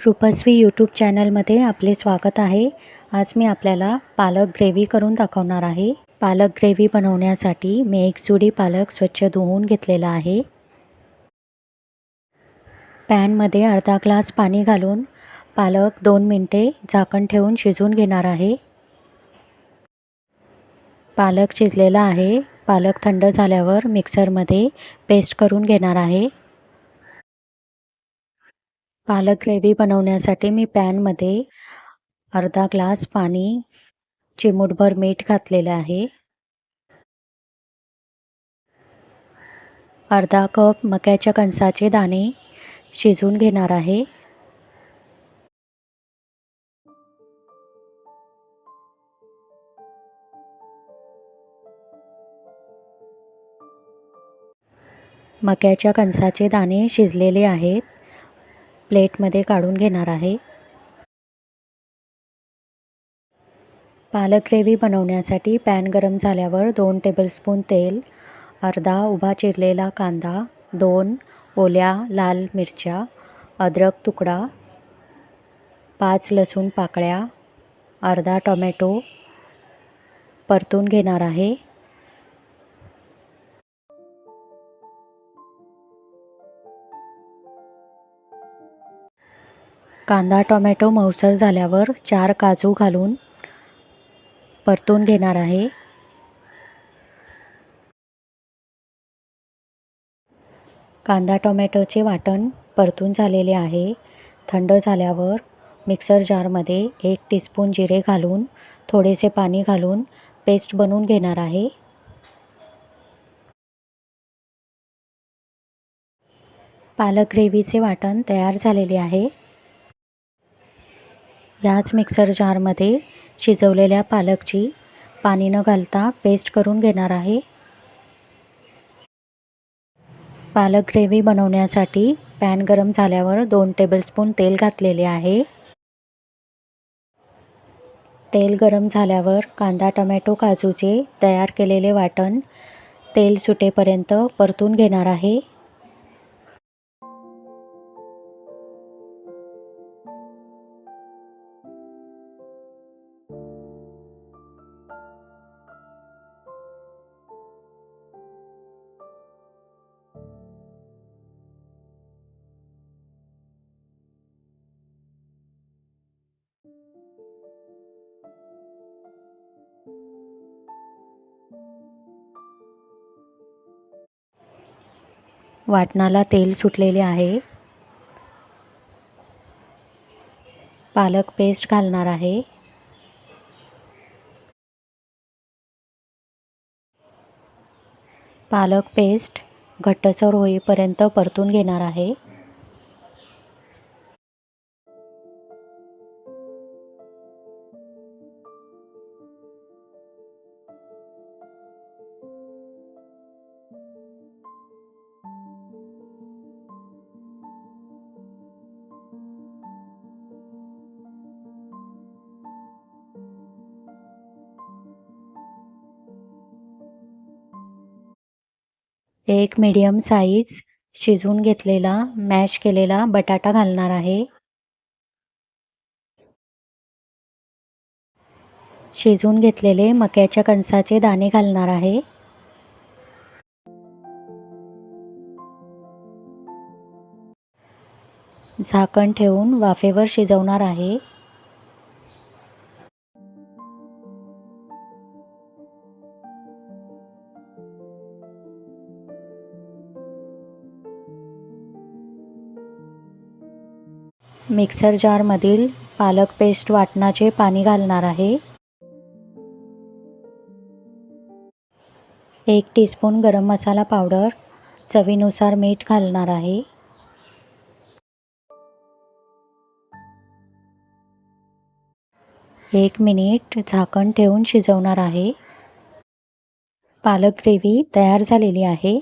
रुपस्वी YouTube चॅनलमध्ये आपले स्वागत आहे. आज मी आपल्याला पालक ग्रेव्ही करून दाखवणार आहे. पालक ग्रेव्ही बनवण्यासाठी मी एक जुडी पालक स्वच्छ धुवून घेतलेला आहे. पॅनमध्ये अर्धा ग्लास पाणी घालून पालक दोन मिनटे झाकण ठेवून शिजून घेणार आहे. पालक शिजलेला आहे. पालक थंड झाल्यावर मिक्सरमध्ये पेस्ट करून घेणार आहे. पालक ग्रेव्ही बनवण्यासाठी मी पॅनमध्ये अर्धा ग्लास पाणी चिमूटभर मीठ घातलेलं आहे. अर्धा कप मक्याच्या कणसाचे दाणे शिजवून घेणार आहे. मक्याच्या कणसाचे दाणे शिजलेले आहेत. प्लेटमध्ये काढून घेणार आहे. पालक ग्रेव्ही बनवण्यासाठी पॅन गरम झाल्यावर दोन टेबलस्पून तेल अर्धा उभा चिरलेला कांदा दोन ओल्या लाल मिरच्या अद्रक तुकडा पाच लसूण पाकळ्या अर्धा टोमॅटो परतून घेणार आहे. कांदा टोमॅटो मऊसर झाल्यावर चार काजू घालून परतून घेणार आहे. कांदा टोमॅटोचे वाटण परतून झालेले आहे. थंड झाल्यावर मिक्सर जारमध्ये एक टीस्पून जिरे घालून थोडेसे पाणी घालून पेस्ट बनवून घेणार आहे. पालक ग्रेव्हीचे वाटण तयार झालेले आहे. याच मिक्सर जारमध्ये शिजवलेल्या पालकची पाणी न घालता पेस्ट करून घेणार आहे. पालक ग्रेव्ही बनवण्यासाठी पॅन गरम झाल्यावर दोन टेबलस्पून तेल घातलेले आहे. तेल गरम झाल्यावर कांदा टमॅटो काजूचे तयार केलेले वाटण तेल सुटेपर्यंत परतून घेणार आहे. वाटणाला तेल सुटलेले आहे. पालक पेस्ट घालणार आहे. पालक पेस्ट घट्टसर होईपर्यंत परतून घेणार आहे. एक मीडियम साईज शिजवून घेतलेला मॅश केलेला बटाटा घालणार आहे. शिजवून घेतलेले मक्याच्या कणसाचे दाणे घालणार आहे. झाकण ठेवून वाफेवर शिजवणार आहे. मिक्सर जारमधील पालक पेस्ट वाटणाचे पाणी घालणार आहे. एक टीस्पून गरम मसाला पावडर चवीनुसार मीठ घालणार आहे. एक मिनिट झाकण ठेवून शिजवणार आहे. पालक ग्रेव्ही तयार झालेली आहे.